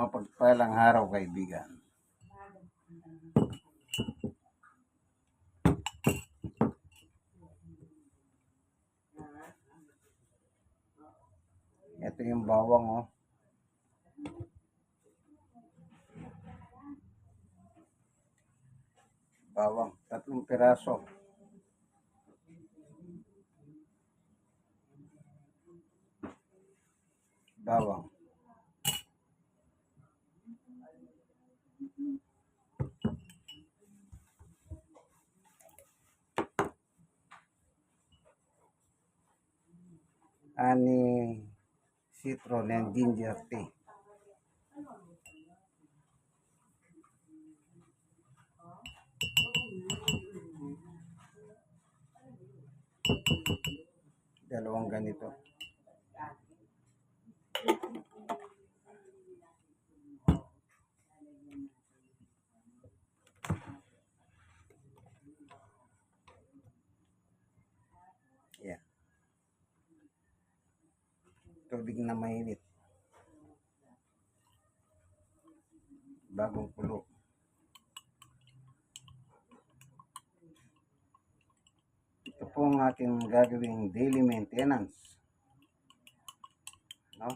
Mapagpalang araw, kaibigan. Ito yung bawang, oh. Bawang, tatlong piraso. Bawang. Ani citron and ginger tea. Dalawang ganito. Tubig na mainit. Bagong kulo. Ito po ang ating gagawing daily maintenance. No?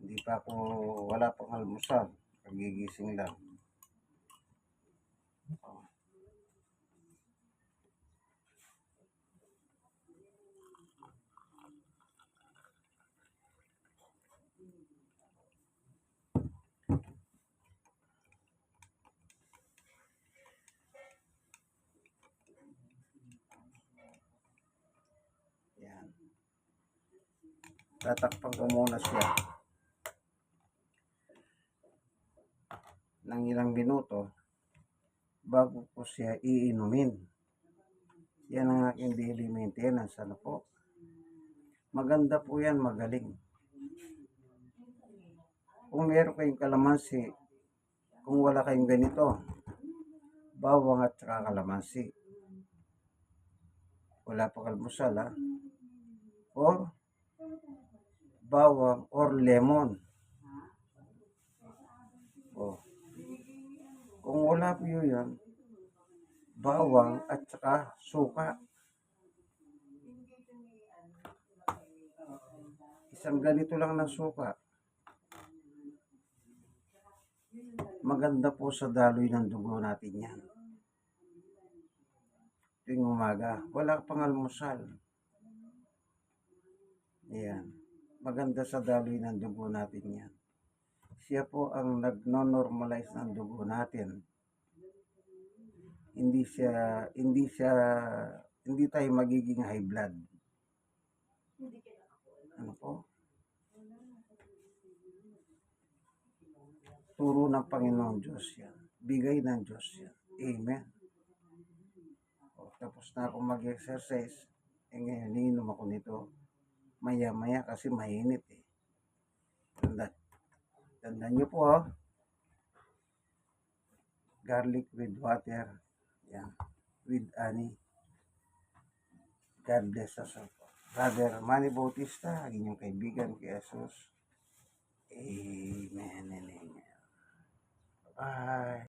Hindi pa ako, wala pang almusal. Pagigising lang. Oh. Yan. Tatakpan ko muna siya. ng ilang minuto bago ko siya iinumin. Yan ang aking daily maintenance. Ano po? Maganda po yan, magaling. Kung meron kayong kalamansi, kung wala kayong ganito, bawang at saka kalamansi. Wala pa kalmusal ha. Or bawang or lemon. Oh. Kung wala po yun, bawang at saka suka. Isang ganito lang na suka. Maganda po sa daloy ng dugo natin yan. Tuwing umaga, wala pang almusal. Ayan. Maganda sa daloy ng dugo natin yan siya po ang nagno-normalize ng dugo natin. Hindi siya hindi siya hindi tayo magiging high blood. Ano po? Turo ng Panginoon Diyos yan. Bigay ng Diyos yan. Amen. O, tapos na ako mag-exercise. Eh ngayon, iniinom ako nito. Maya-maya kasi mainit eh. Tanda, Tandaan nyo po, oh. Garlic with water. Yan. With honey. God bless us all. Brother Manny Bautista, inyong kaibigan kay Jesus. Amen and amen. Bye.